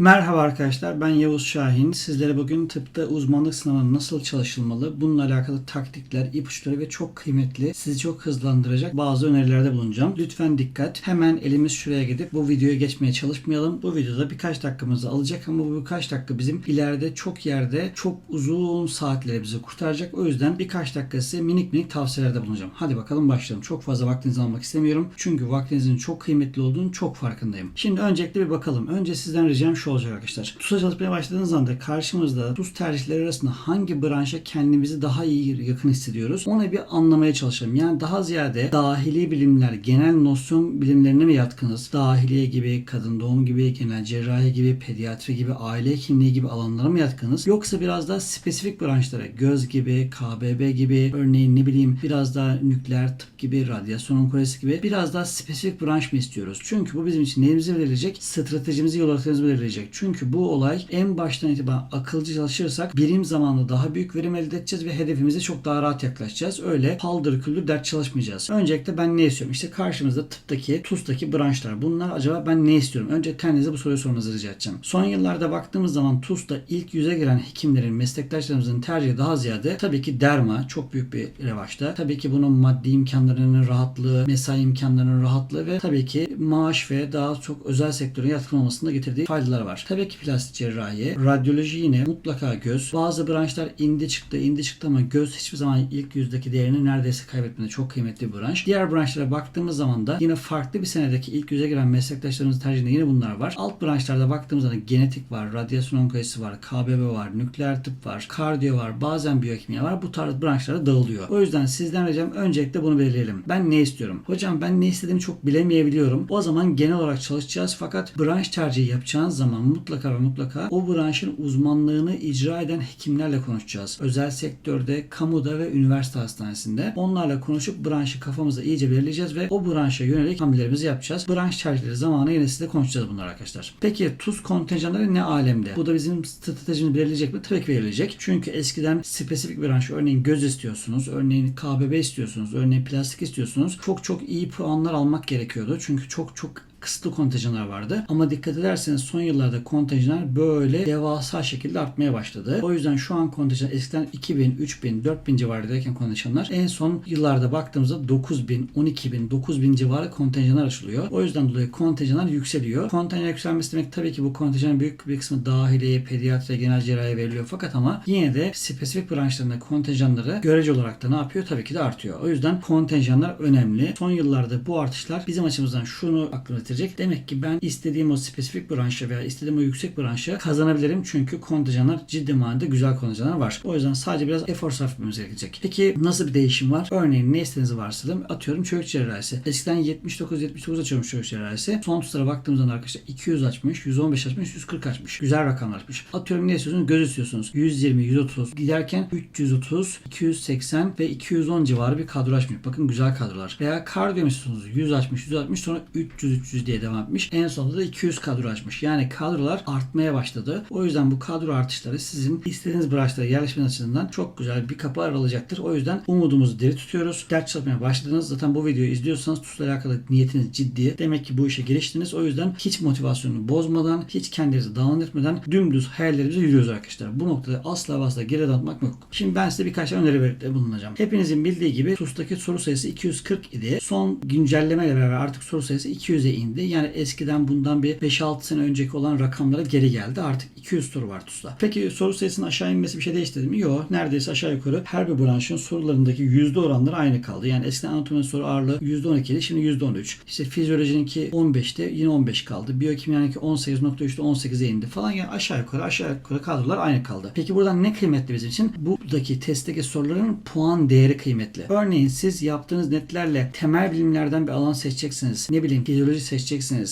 Merhaba arkadaşlar ben Yavuz Şahin. Sizlere bugün tıpta uzmanlık sınavına nasıl çalışılmalı bununla alakalı taktikler, ipuçları ve çok kıymetli sizi çok hızlandıracak bazı önerilerde bulunacağım. Lütfen dikkat. Hemen elimiz şuraya gidip bu videoya geçmeye çalışmayalım. Bu videoda birkaç dakikamızı alacak ama bu birkaç dakika bizim ileride çok yerde çok uzun saatleri bizi kurtaracak. O yüzden birkaç dakika size minik minik tavsiyelerde bulunacağım. Hadi bakalım başlayalım. Çok fazla vaktinizi almak istemiyorum. Çünkü vaktinizin çok kıymetli olduğunu çok farkındayım. Şimdi öncelikle bir bakalım. Önce sizden ricam şu olacak arkadaşlar. TUS'a çalışmaya başladığınız anda karşımızda TUS tercihleri arasında hangi branşa kendimizi daha iyi yakın hissediyoruz? Onu bir anlamaya çalışalım. Yani daha ziyade dahili bilimler, genel nosyon bilimlerine mi yatkınız? Dahiliye gibi, kadın doğum gibi, genel cerrahi gibi, pediatri gibi, aile hekimliği gibi alanlara mı yatkınız? Yoksa biraz daha spesifik branşlara, göz gibi, KBB gibi, örneğin ne bileyim biraz daha nükleer tıp gibi, radyasyon onkolojisi gibi biraz daha spesifik branş mı istiyoruz? Çünkü bu bizim için neyimizi belirleyecek? Stratejimizi, yol haritamızı belirleyecek. Çünkü bu olay en baştan itibaren akılcı çalışırsak birim zamanlı daha büyük verim elde edeceğiz ve hedefimize çok daha rahat yaklaşacağız. Öyle paldır küldür dert çalışmayacağız. Öncelikle ben ne istiyorum? İşte karşımızda tıptaki, TUS'taki branşlar. Bunlar acaba ben ne istiyorum? Önce kendinize bu soruyu sormanızı rica edeceğim. Son yıllarda baktığımız zaman TUS'ta ilk yüze giren hekimlerin, meslektaşlarımızın tercihi daha ziyade tabii ki derma çok büyük bir revaçta. Tabii ki bunun maddi imkanlarının rahatlığı, mesai imkanlarının rahatlığı ve tabii ki maaş ve daha çok özel sektörün yatkın olmasında getirdiği faydalar var. Tabii ki plastik cerrahi, radyoloji yine mutlaka göz. Bazı branşlar indi çıktı, indi çıktı ama göz hiçbir zaman ilk yüzdeki değerini neredeyse kaybetmedi. Çok kıymetli bir branş. Diğer branşlara baktığımız zaman da yine farklı bir senedeki ilk yüze giren meslektaşlarımızın tercihinde yine bunlar var. Alt branşlarda baktığımız zaman genetik var, radyasyon onkolojisi var, KBB var, nükleer tıp var, kardiyo var, bazen biyokimya var. Bu tarz branşlara dağılıyor. O yüzden sizden ricam öncelikle bunu belirleyelim. Ben ne istiyorum? Hocam ben ne istediğimi çok bilemeyebiliyorum. O zaman genel olarak çalışacağız fakat branş tercihi yapacağınız zaman mutlaka ve mutlaka o branşın uzmanlığını icra eden hekimlerle konuşacağız. Özel sektörde, kamuda ve üniversite hastanesinde onlarla konuşup branşı kafamızda iyice belirleyeceğiz ve o branşa yönelik hamlelerimizi yapacağız. Branş tercihleri zamanı yine size konuşacağız bunlar arkadaşlar. Peki tuz kontenjanları ne alemde? Bu da bizim stratejimizi belirleyecek mi? Tabii ki belirleyecek. Çünkü eskiden spesifik branş örneğin göz istiyorsunuz, örneğin KBB istiyorsunuz, örneğin plastik istiyorsunuz. Çok çok iyi puanlar almak gerekiyordu. Çünkü çok çok kısıtlı kontenjanlar vardı. Ama dikkat ederseniz son yıllarda kontenjanlar böyle devasa şekilde artmaya başladı. O yüzden şu an kontenjan eskiden 2000, 3000, 4000 civarındayken kontenjanlar en son yıllarda baktığımızda 9000, 12000, 9000 civarı kontenjanlar açılıyor. O yüzden dolayı kontenjanlar yükseliyor. Kontenjan yükselmesi demek tabii ki bu kontenjanın büyük bir kısmı dahiliye, pediatri, genel cerrahi veriliyor. Fakat ama yine de spesifik branşlarında kontenjanları görece olarak da ne yapıyor? Tabii ki de artıyor. O yüzden kontenjanlar önemli. Son yıllarda bu artışlar bizim açımızdan şunu aklımda getirecek. Demek ki ben istediğim o spesifik branşa veya istediğim o yüksek branşa kazanabilirim. Çünkü kontenjanlar ciddi manada güzel kontenjanlar var. O yüzden sadece biraz efor sarf etmemiz gerekecek. Peki nasıl bir değişim var? Örneğin ne istediğinizi varsayalım. Atıyorum çocuk cerrahisi. Eskiden 79-79 açıyormuş çocuk cerrahisi. Son tutar'a baktığımız zaman arkadaşlar 200 açmış, 115 açmış, 140 açmış. Güzel rakamlar açmış. Atıyorum ne istiyorsunuz? Göz istiyorsunuz. 120, 130. Giderken 330, 280 ve 210 civarı bir kadro açmış. Bakın güzel kadrolar. Veya kardiyo istiyorsunuz? 100 açmış, 100 açmış sonra 300, 300 diye devam etmiş. En sonunda da 200 kadro açmış. Yani kadrolar artmaya başladı. O yüzden bu kadro artışları sizin istediğiniz branşlara yerleşmeniz açısından çok güzel bir kapı aralayacaktır. O yüzden umudumuzu diri tutuyoruz. Ders çalışmaya başladınız. Zaten bu videoyu izliyorsanız TUS'la alakalı niyetiniz ciddi. Demek ki bu işe giriştiniz. O yüzden hiç motivasyonunu bozmadan, hiç kendinizi down etmeden dümdüz hayallerimize yürüyoruz arkadaşlar. Bu noktada asla asla geri atmak yok. Şimdi ben size birkaç öneri verip bulunacağım. Hepinizin bildiği gibi TUS'taki soru sayısı 240 idi. Son güncellemeyle beraber artık soru sayısı 200'e indi. Yani eskiden bundan bir 5-6 sene önceki olan rakamlara geri geldi. Artık 200 soru var TUS'ta. Peki soru sayısının aşağı inmesi bir şey değiştirdi mi? Yok. Neredeyse aşağı yukarı her bir branşın sorularındaki yüzde oranları aynı kaldı. Yani eskiden anatomi soru ağırlığı %12 idi. Şimdi %13. İşte fizyolojininki 15'te yine 15 kaldı. Biyokimyanınki 18.3'te 18'e indi falan. Yani aşağı yukarı aşağı yukarı kadrolar aynı kaldı. Peki buradan ne kıymetli bizim için? Buradaki testteki soruların puan değeri kıymetli. Örneğin siz yaptığınız netlerle temel bilimlerden bir alan seçeceksiniz. Ne bileyim fizyoloji seçeceksiniz.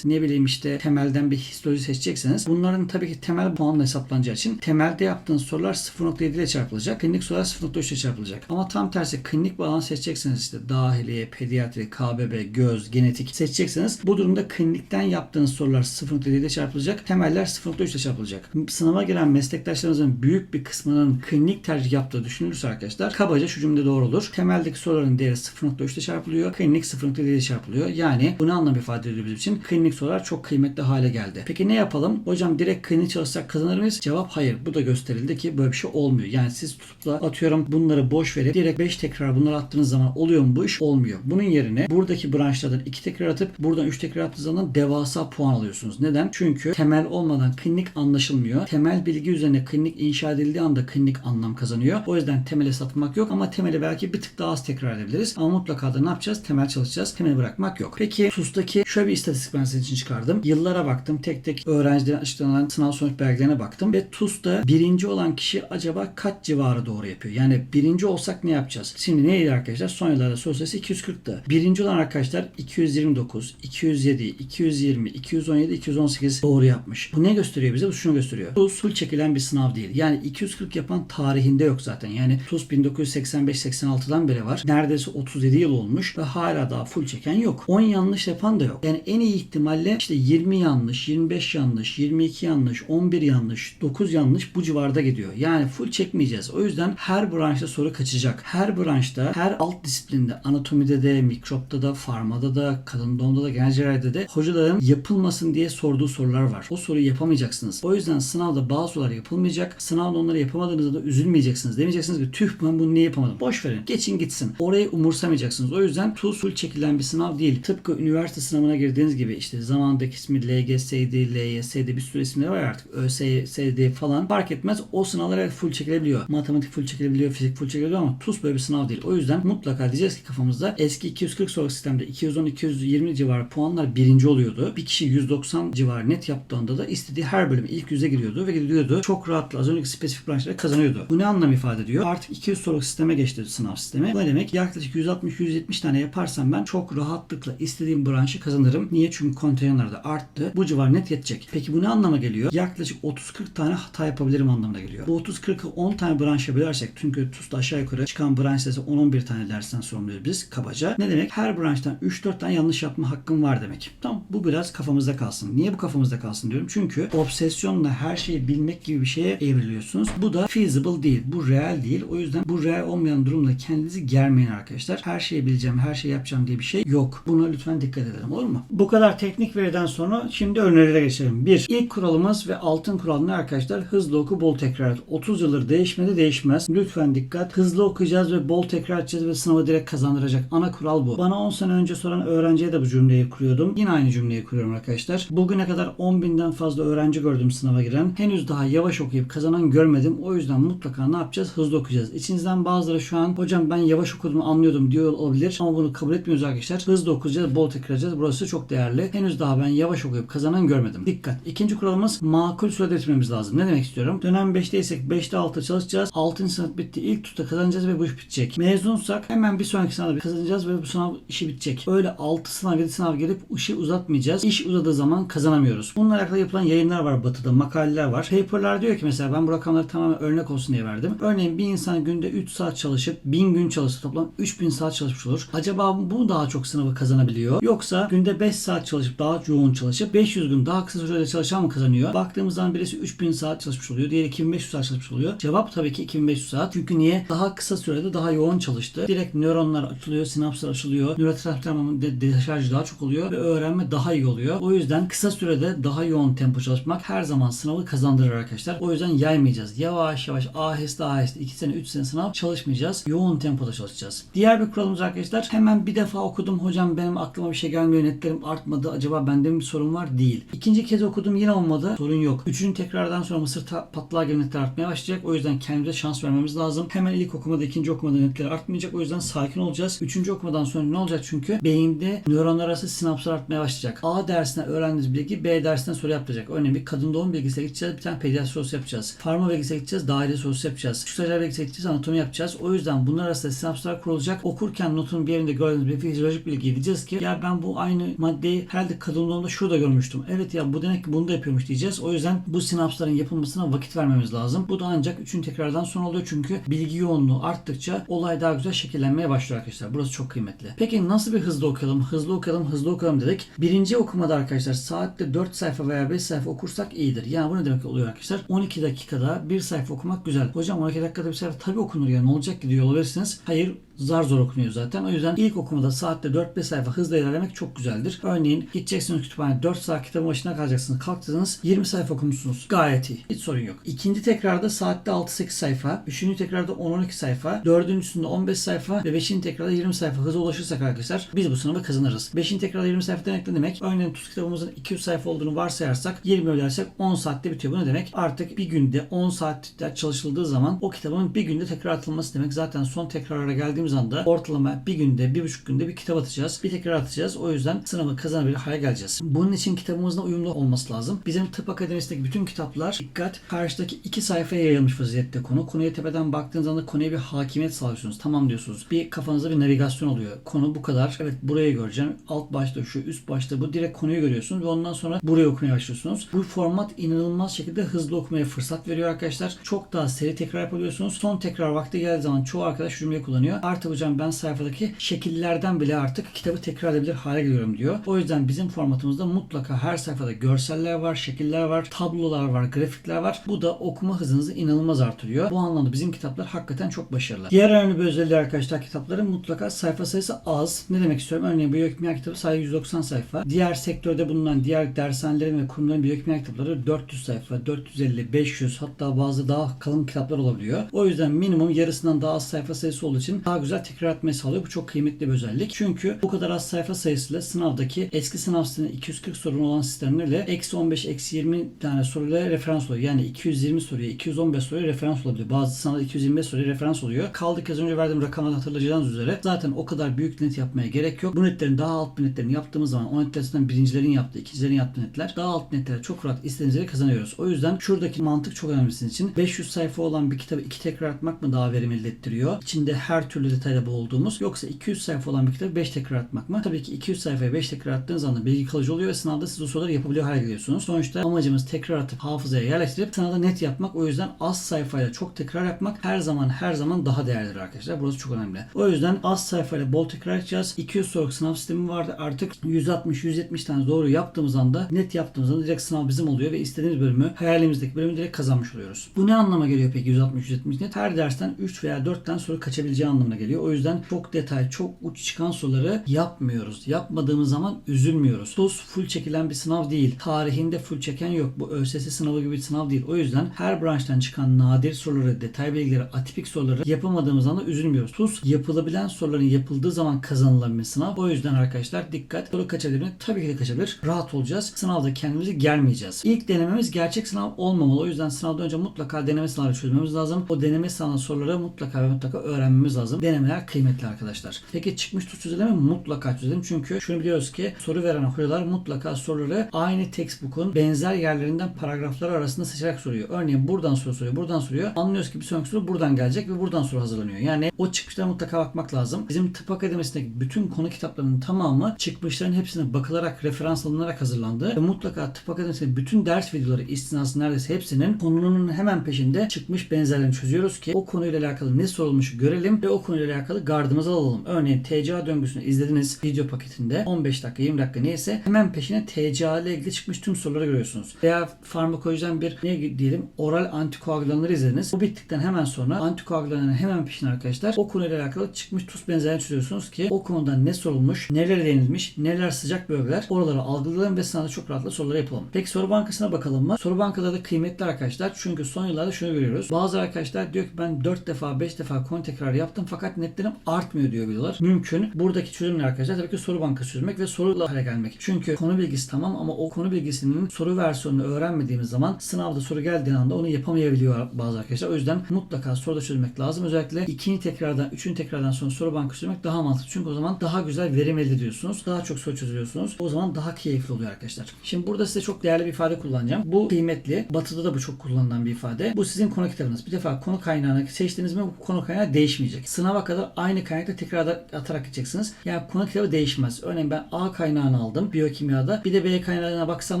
Ne bileyim işte temelden bir histoloji seçeceksiniz. Bunların tabii ki temel puanla hesaplanacağı için temelde yaptığınız sorular 0.7 ile çarpılacak. Klinik sorular 0.3 ile çarpılacak. Ama tam tersi klinik bir alan seçeceksiniz işte dahiliye, pediatri, KBB, göz, genetik seçeceksiniz. Bu durumda klinikten yaptığınız sorular 0.7 ile çarpılacak. Temeller 0.3 ile çarpılacak. Sınava giren meslektaşlarınızın büyük bir kısmının klinik tercih yaptığı düşünülürse arkadaşlar kabaca şu cümle doğru olur. Temeldeki soruların değeri 0.3 ile çarpılıyor. Klinik 0.7 ile çarpılıyor. Yani bu ne anlam ifade ediyor bizim için. Klinik sorular çok kıymetli hale geldi. Peki ne yapalım? Hocam direkt klinik çalışsak kazanır mıyız? Cevap hayır. Bu da gösterildi ki böyle bir şey olmuyor. Yani siz tutup da atıyorum bunları boş verip direkt 5 tekrar bunları attığınız zaman oluyor mu bu iş? Olmuyor. Bunun yerine buradaki branşlardan 2 tekrar atıp buradan 3 tekrar attığınız zaman devasa puan alıyorsunuz. Neden? Çünkü temel olmadan klinik anlaşılmıyor. Temel bilgi üzerine klinik inşa edildiği anda klinik anlam kazanıyor. O yüzden temele satmak yok ama temeli belki bir tık daha az tekrar edebiliriz. Ama mutlaka da ne yapacağız? Temel çalışacağız. Temeli bırakmak yok. Peki TUS'taki şöyle bir istatistik ben sizin için çıkardım. Yıllara baktım. Tek tek öğrencilerin açıklanan sınav sonuç belgelerine baktım. Ve TUS'ta birinci olan kişi acaba kaç civarı doğru yapıyor? Yani birinci olsak ne yapacağız? Şimdi neydi arkadaşlar? Son yıllarda soru sayısı 240'tı. Birinci olan arkadaşlar 229, 207, 220, 217, 218 doğru yapmış. Bu ne gösteriyor bize? Bu şunu gösteriyor. TUS full çekilen bir sınav değil. Yani 240 yapan tarihinde yok zaten. Yani TUS 1985-86'dan beri var. Neredeyse 37 yıl olmuş ve hala daha full çeken yok. 10 yanlış yapan da yok. Yani en iyi ihtimalle işte 20 yanlış, 25 yanlış, 22 yanlış, 11 yanlış, 9 yanlış bu civarda gidiyor. Yani full çekmeyeceğiz. O yüzden her branşta soru kaçacak. Her branşta, her alt disiplinde, anatomide de, mikropta da, farmada da, kadın doğumda da, genel de hocaların yapılmasın diye sorduğu sorular var. O soruyu yapamayacaksınız. O yüzden sınavda bazı sorular yapılmayacak. Sınavda onları yapamadığınızda da üzülmeyeceksiniz. Demeyeceksiniz ki tüh ben bunu niye yapamadım. Boş verin. Geçin gitsin. Orayı umursamayacaksınz. O yüzden TUS full çekilen bir sınav değil. Tıpkı üniversite sınavına girdiğiniz gibi işte zamandaki ismi LGS'ydi, LYS'di bir sürü isimleri var artık. ÖSS'di falan fark etmez. O sınavlar full çekilebiliyor. Matematik full çekilebiliyor, fizik full çekilebiliyor ama TUS böyle bir sınav değil. O yüzden mutlaka diyeceğiz ki kafamızda eski 240 soru sistemde 210-220 civarı puanlar birinci oluyordu. Bir kişi 190 civarı net yaptığında da istediği her bölüm ilk yüze giriyordu ve gidiyordu. Çok rahatla az önceki spesifik branşlara kazanıyordu. Bu ne anlam ifade ediyor? Artık 200 soru sisteme geçti sınav sistemi. Bu ne demek? Yaklaşık 160-170 tane yaparsam ben çok rahatlıkla istediğim branşı kazanırım. Niye? Çünkü konteynerler de arttı. Bu civar net yetecek. Peki bu ne anlama geliyor? Yaklaşık 30-40 tane hata yapabilirim anlamına geliyor. Bu 30-40'ı 10 tane branşa bölersek çünkü TUS'ta aşağı yukarı çıkan branş sayısı 10-11 tane dersten sorumluyuz biz kabaca. Ne demek? Her branştan 3-4 tane yanlış yapma hakkım var demek. Tamam bu biraz kafamızda kalsın. Niye bu kafamızda kalsın diyorum? Çünkü obsesyonla her şeyi bilmek gibi bir şeye evriliyorsunuz. Bu da feasible değil. Bu real değil. O yüzden bu real olmayan durumda kendinizi germeyin arkadaşlar. Her şeyi bileceğim, her şeyi yapacağım diye bir şey yok. Buna lütfen dikkat edelim olur mu? Bu kadar teknik veriden sonra şimdi önerilere geçelim. Bir, ilk kuralımız ve altın kural ne arkadaşlar? Hızlı oku, bol tekrar et. 30 yıldır değişmedi, değişmez. Lütfen dikkat. Hızlı okuyacağız ve bol tekrar edeceğiz ve sınavı direkt kazandıracak. Ana kural bu. Bana 10 sene önce soran öğrenciye de bu cümleyi kuruyordum. Yine aynı cümleyi kuruyorum arkadaşlar. Bugüne kadar 10 binden fazla öğrenci gördüm sınava giren. Henüz daha yavaş okuyup kazanan görmedim. O yüzden mutlaka ne yapacağız? Hızlı okuyacağız. İçinizden bazıları şu an hocam ben yavaş okudum anlıyordum diyor olabilir. Ama bunu kabul etmiyoruz arkadaşlar. Hızlı okuyacağız, bol tekrar edeceğiz. Burası çok değerli. Henüz daha ben yavaş okuyup kazanan görmedim. Dikkat. İkinci kuralımız makul sürede bitirmemiz lazım. Ne demek istiyorum? Dönem 5'teysek 5'te 6 çalışacağız. 6. sınıf bitti. İlk tuta kazanacağız ve bu iş bitecek. Mezunsak hemen bir sonraki sınavda kazanacağız ve bu sınav işi bitecek. Öyle 6 sınav 7 sınav gelip işi uzatmayacağız. İş uzadığı zaman kazanamıyoruz. Bununla alakalı yapılan yayınlar var batıda, makaleler var. Paper'lar diyor ki mesela ben bu rakamları tamamen örnek olsun diye verdim. Örneğin bir insan günde 3 saat çalışıp 1000 gün çalışsa toplam 3000 saat çalışmış olur. Acaba bu daha çok sınavı kazanabiliyor? Yoksa günde 5 saat çalışıp daha yoğun çalışıp 500 gün daha kısa sürede çalışan mı kazanıyor? Baktığımız zaman birisi 3000 saat çalışmış oluyor. Diğeri 2500 saat çalışmış oluyor. Cevap tabii ki 2500 saat. Çünkü niye? Daha kısa sürede daha yoğun çalıştı. Direkt nöronlar açılıyor, sinapslar açılıyor. Nörotransmittermanın de deşarjı daha çok oluyor ve öğrenme daha iyi oluyor. O yüzden kısa sürede daha yoğun tempo çalışmak her zaman sınavı kazandırır arkadaşlar. O yüzden yaymayacağız. Yavaş yavaş aheste aheste 2 sene 3 sene sınav çalışmayacağız. Yoğun tempoda çalışacağız. Diğer bir kuralımız arkadaşlar hemen bir defa okudum hocam benim aklıma bir şey gelmiyor netlerim artmadı acaba bende mi bir sorun var değil. İkinci kez okudum yine olmadı sorun yok. Üçüncü tekrardan sonra mısır patlağı gibi netler artmaya başlayacak. O yüzden kendimize şans vermemiz lazım. Hemen ilk okumada ikinci okumada netler artmayacak. O yüzden sakin olacağız. Üçüncü okumadan sonra ne olacak çünkü beyinde nöronlar arası sinapslar artmaya başlayacak. A dersine öğrendiğiniz bilgi B dersinden soru yapacak. Örneğin bir kadın doğum bilgisine gideceğiz. Bir tane pediatri sorusu yapacağız. Farma bilgisine gideceğiz. Dahiliye sorusu yapacağız. Küçük stajyer bilgisine gideceğiz. Anatomi yapacağız. O yüzden bunlar arasında sinapslar kurulacak. Okurken notun bir yerinde gördüğünüz bir fizyolojik bilgi diyeceğiz ki ya ben bu aynı maddeyi herhalde kadın doğumda şurada görmüştüm. Evet ya bu demek ki bunu da yapıyormuş diyeceğiz. O yüzden bu sinapsların yapılmasına vakit vermemiz lazım. Bu da ancak üçüncü tekrardan sonra oluyor çünkü bilgi yoğunluğu arttıkça olay daha güzel şekillenmeye başlıyor arkadaşlar. Burası çok kıymetli. Peki nasıl bir hızlı okuyalım? Hızlı okuyalım, hızlı okuyalım dedik. Birinci okumada arkadaşlar saatte 4 sayfa veya 5 sayfa okursak iyidir. Yani bu ne demek oluyor arkadaşlar? 12 dakikada bir sayfa okumak güzel. Hocam 12 dakikada bir sayfa tabii okunur ya ne olacak ki diyor olabilirsiniz. Hayır zar zor okunuyor zaten. O yüzden ilk okumada saatte 4-5 sayfa hızla ilerlemek çok güzeldir. Örneğin gideceksiniz kütüphane 4 saat kitabın başına kalacaksınız. Kalktınız 20 sayfa okumuşsunuz. Gayet iyi. Hiç sorun yok. İkinci tekrarda saatte 6-8 sayfa. Üçüncü tekrarda 10-12 sayfa. Dördüncüsünde 15 sayfa. Ve beşinci tekrarda 20 sayfa hıza ulaşırsak arkadaşlar biz bu sınavı kazanırız. Beşinci tekrarda 20 sayfa demek ne demek? Örneğin tuz kitabımızın 200 sayfa olduğunu varsayarsak 20 bölersek 10 saatte bitiyor. Bu ne demek? Artık bir günde 10 saatler çalışıldığı zaman o kitabın bir günde tekrar atılması demek. Zaten son tekrara geldiğimiz anda ortalama bir günde, bir buçuk günde bir kitap atacağız. Bir tekrar atacağız. O yüzden sınavı kazanabilir hale geleceğiz. Bunun için kitabımızla uyumlu olması lazım. Bizim tıp akademisindeki bütün kitaplar dikkat karşıdaki iki sayfaya yayılmış vaziyette konu. Konuya tepeden baktığınız anda konuya bir hakimiyet sağlıyorsunuz. Tamam diyorsunuz. Bir kafanızda bir navigasyon oluyor. Konu bu kadar. Evet burayı göreceğim. Alt başta şu, üst başta bu. Direkt konuyu görüyorsunuz ve ondan sonra burayı okumaya başlıyorsunuz. Bu format inanılmaz şekilde hızlı okumaya fırsat veriyor arkadaşlar. Çok daha seri tekrar yapabiliyorsunuz. Son tekrar vakti geldiği zaman çoğu arkadaş şu cümleyi kullanıyor. Artık hocam ben sayfadaki şekillerden bile artık kitabı tekrar edebilir hale geliyorum diyor. O yüzden bizim formatımızda mutlaka her sayfada görseller var, şekiller var, tablolar var, grafikler var. Bu da okuma hızınızı inanılmaz artırıyor. Bu anlamda bizim kitaplar hakikaten çok başarılı. Diğer önemli bir özelliği arkadaşlar kitapların mutlaka sayfa sayısı az. Ne demek istiyorum? Örneğin biyokimya kitabı sadece 190 sayfa. Diğer sektörde bulunan diğer dershanelerin ve kurumların biyokimya kitapları 400 sayfa, 450, 500 hatta bazı daha kalın kitaplar olabiliyor. O yüzden minimum yarısından daha az sayfa sayısı olduğu için daha güzel tekrar etmeyi sağlıyor. Bu çok kıymetli bir özellik. Çünkü bu kadar az sayfa sayısıyla sınavdaki eski sınav sisteminde 240 sorun olan sistemlerle eksi 15, eksi 20 tane soruyla referans oluyor. Yani 220 soruya, 215 soruya referans olabiliyor. Bazı sınavda 225 soruya referans oluyor. Kaldık az önce verdiğim rakamları hatırlayacağınız üzere zaten o kadar büyük net yapmaya gerek yok. Bu netlerin daha alt bir netlerini yaptığımız zaman o netlerden birincilerin yaptığı, ikincilerin yaptığı netler daha alt netlere çok rahat istediğiniz kazanıyoruz. O yüzden şuradaki mantık çok önemli sizin için. 500 sayfa olan bir kitabı iki tekrar atmak mı daha verimli ettiriyor? İçinde her türlü detayla boğulduğumuz yoksa 200 sayfa olan bir kitabı 5 tekrar atmak mı? Tabii ki 200 sayfaya 5 tekrar attığınız anda bilgi kalıcı oluyor ve sınavda siz o soruları yapabiliyor hale geliyorsunuz. Sonuçta amacımız tekrar atıp hafızaya yerleştirip sınavda net yapmak. O yüzden az sayfayla çok tekrar yapmak her zaman her zaman daha değerlidir arkadaşlar. Burası çok önemli. O yüzden az sayfayla bol tekrar edeceğiz. 200 soruluk sınav sistemi vardı. Artık 160-170 tane doğru yaptığımız anda net yaptığımız anda direkt sınav bizim oluyor ve istediğimiz bölümü hayalimizdeki bölümü direkt kazanmış oluyoruz. Bu ne anlama geliyor peki 160-170 net? Her dersten 3 veya 4 tane soru kaçabileceği anlamına geliyor. O yüzden çok detay, çok uç çıkan soruları yapmıyoruz. Yapmadığımız zaman üzülmüyoruz. TOS full çekilen bir sınav değil. Tarihinde full çeken yok. Bu ÖSS sınavı gibi bir sınav değil. O yüzden her branştan çıkan nadir soruları, detay bilgileri, atipik soruları yapamadığımız anda üzülmüyoruz. TUS yapılabilen soruların yapıldığı zaman kazanılan bir sınav. O yüzden arkadaşlar dikkat. Soru kaçabilir mi? Tabii ki de kaçabilir. Rahat olacağız. Sınavda kendimizi germeyeceğiz. İlk denememiz gerçek sınav olmamalı. O yüzden sınavdan önce mutlaka deneme sınavları çözmemiz lazım. O deneme sınavı soruları mutlaka ve mutlaka öğrenmemiz lazım. Denemeler kıymetli arkadaşlar. Peki çıkmış TUS çözelim mi? Mutlaka çözelim. Çünkü şunu biliyoruz ki soru veren hocalar mutlaka soruları aynı textbook'un benzer yerlerinden paragraflar arasında seçerek soruyor. Örneğin buradan soru soruyor, buradan soruyor. Anlıyoruz ki bir sonraki soru buradan gelecek ve buradan soru hazırlanıyor. Yani o çıkmışlara mutlaka bakmak lazım. Bizim tıp akademisindeki bütün konu kitaplarının tamamı çıkmışların hepsine bakılarak, referans alınarak hazırlandı. Ve mutlaka tıp akademisindeki bütün ders videoları istinası neredeyse hepsinin konunun hemen peşinde çıkmış benzerlerini çözüyoruz ki o konuyla alakalı ne sorulmuş görelim ve o konuyla alakalı gardımızı alalım. Örneğin TCA döngüsünü izlediniz video paketinde 15 dakika 20 dakika neyse hemen peşine TCA ile ilgili çıkmış tüm soruları görüyorsunuz. Veya farmakolojiden bir ne diyelim oral antikoagülanları izlediniz. Bu bittikten hemen sonra antikoagülanların hemen peşine arkadaşlar o konuyla alakalı çıkmış tuz benzerini çözüyorsunuz ki o konuda ne sorulmuş, neler denilmiş, neler sıcak bölgeler oraları algılayalım ve sınavda çok rahatlıkla soruları yapalım. Peki soru bankasına bakalım mı? Soru bankaları da kıymetli arkadaşlar. Çünkü son yıllarda şunu görüyoruz. Bazı arkadaşlar diyor ki ben 4 defa 5 defa konu tekrar yaptım fakat netlerim artmıyor diyor biliyorlar. Mümkün. Buradaki çözüm ne arkadaşlar? Tabii ki soru bankası çözmek ve soruyla hale gelmek. Çünkü konu bilgisi tamam ama o konu bilgisinin soru versiyonunu öğrenmediğimiz zaman sınavda soru geldiği anda onu yapamayabiliyor bazı arkadaşlar. O yüzden mutlaka soruda çözmek lazım. Özellikle ikinci tekrardan, üçüncü tekrardan sonra soru bankası çözmek daha mantıklı. Çünkü o zaman daha güzel verim elde ediyorsunuz. Daha çok soru çözüyorsunuz. O zaman daha keyifli oluyor arkadaşlar. Şimdi burada size çok değerli bir ifade kullanacağım. Bu kıymetli. Batı'da da bu çok kullanılan bir ifade. Bu sizin konu kitabınız. Bir defa konu kaynağını seçtiniz mi bu konu kaynağı değişmeyecek. Sınava kadar aynı kaynakta tekrar atarak gideceksiniz. Yani konu kitabı değişmez. Örneğin ben A kaynağını aldım biyokimyada. Bir de B kaynağına baksam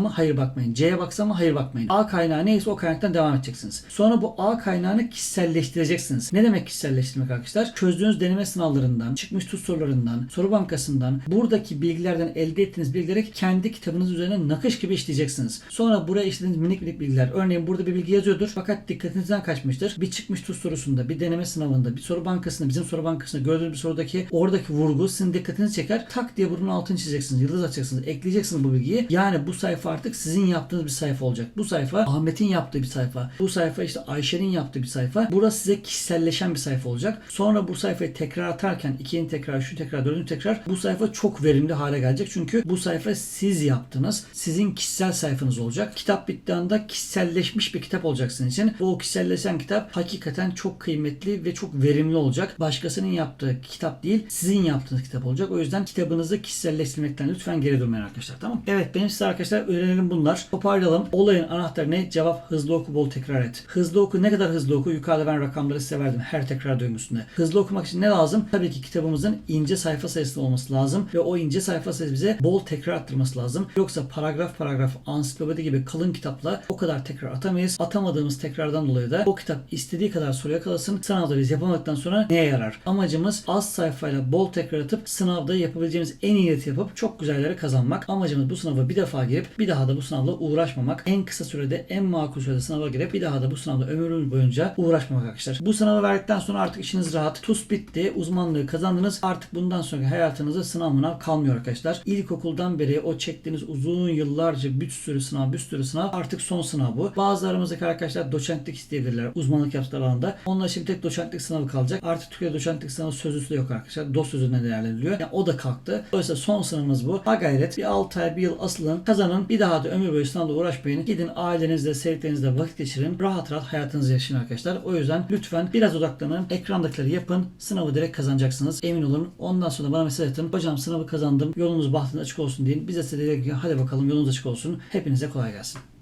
mı? Hayır bakmayın. C'ye baksam mı? Hayır bakmayın. A kaynağı neyse o kaynaktan devam edeceksiniz. Sonra bu A kaynağını kişiselleştireceksiniz. Ne demek kişiselleştirmek arkadaşlar? Çözdüğünüz deneme sınavlarından, çıkmış tuz sorularından, soru bankasından, buradaki bilgilerden elde ettiğiniz bilgileri kendi kitabınız üzerine nakış gibi işleyeceksiniz. Sonra buraya işlediğiniz minik minik bilgiler. Örneğin burada bir bilgi yazıyordur fakat dikkatinizden kaçmıştır. Bir çıkmış tuz sorusunda, bir deneme sınavında, bir soru bankasında bizim Merkezin Soru Bankası'nda gördüğünüz bir sorudaki oradaki vurgu sizin dikkatinizi çeker. Tak diye bunun altını çizeceksiniz. Yıldız atacaksınız. Ekleyeceksiniz bu bilgiyi. Yani bu sayfa artık sizin yaptığınız bir sayfa olacak. Bu sayfa Ahmet'in yaptığı bir sayfa. Bu sayfa işte Ayşe'nin yaptığı bir sayfa. Burası size kişiselleşen bir sayfa olacak. Sonra bu sayfayı tekrar atarken ikinci tekrar, şu tekrar, dördüncü tekrar bu sayfa çok verimli hale gelecek. Çünkü bu sayfa siz yaptınız. Sizin kişisel sayfanız olacak. Kitap bittiği anda kişiselleşmiş bir kitap olacak sizin için. Bu kişiselleşen kitap hakikaten çok kıymetli ve çok verimli olacak. Başkasının yaptığı kitap değil, sizin yaptığınız kitap olacak. O yüzden kitabınızı kişiselleştirmekten lütfen geri durmayın arkadaşlar. Tamam Evet benim size arkadaşlar öğrenelim bunlar. Toparlayalım. Olayın anahtarı ne? Cevap hızlı oku bol tekrar et. Hızlı oku ne kadar hızlı oku? Yukarıda ben rakamları size verdim. Her tekrar döngüsünde. Hızlı okumak için ne lazım? Tabii ki kitabımızın ince sayfa sayısı olması lazım. Ve o ince sayfa sayısı bize bol tekrar attırması lazım. Yoksa paragraf paragraf ansiklopedi gibi kalın kitapla o kadar tekrar atamayız. Atamadığımız tekrardan dolayı da o kitap istediği kadar soru yakalasın. Sınavda biz yapamadıktan sonra neye yarar? Amacımız az sayfayla bol tekrar atıp sınavda yapabileceğimiz en iyi yapıp çok güzel yere kazanmak. Amacımız bu sınava bir defa girip bir daha da bu sınavla uğraşmamak. En kısa sürede en makul sürede sınava girip bir daha da bu sınavda ömrünüz boyunca uğraşmamak arkadaşlar. Bu sınavı verdikten sonra artık işiniz rahat. TUS bitti. Uzmanlığı kazandınız. Artık bundan sonraki hayatınızda sınav mınav kalmıyor arkadaşlar. İlkokuldan beri o çektiğiniz uzun yıllarca bir sürü sınav, bir sürü sınav artık son sınav bu. Bazı aramızdaki arkadaşlar doçentlik isteyebilirler. Uzmanlık yaptıkları alanda. Onlar şimdi tek doçentlik sınavı kalacak. Artık Türkiye'de doçentlik sınavı sözlüsü de yok arkadaşlar. DOS sözüne değerlendiriliyor. Yani o da kalktı. Dolayısıyla son sınavımız bu. Ha gayret bir 6 ay, bir yıl asılın. Kazanın. Bir daha da ömür boyu sınavla uğraşmayın. Gidin ailenizle, sevdiklerinizle vakit geçirin. Rahat rahat hayatınızı yaşayın arkadaşlar. O yüzden lütfen biraz odaklanın. Ekrandakileri yapın. Sınavı direkt kazanacaksınız. Emin olun. Ondan sonra bana mesaj atın. Hocam sınavı kazandım. Yolunuz bahtınız açık olsun deyin. Bize size dedik hadi bakalım yolunuz açık olsun. Hepinize kolay gelsin.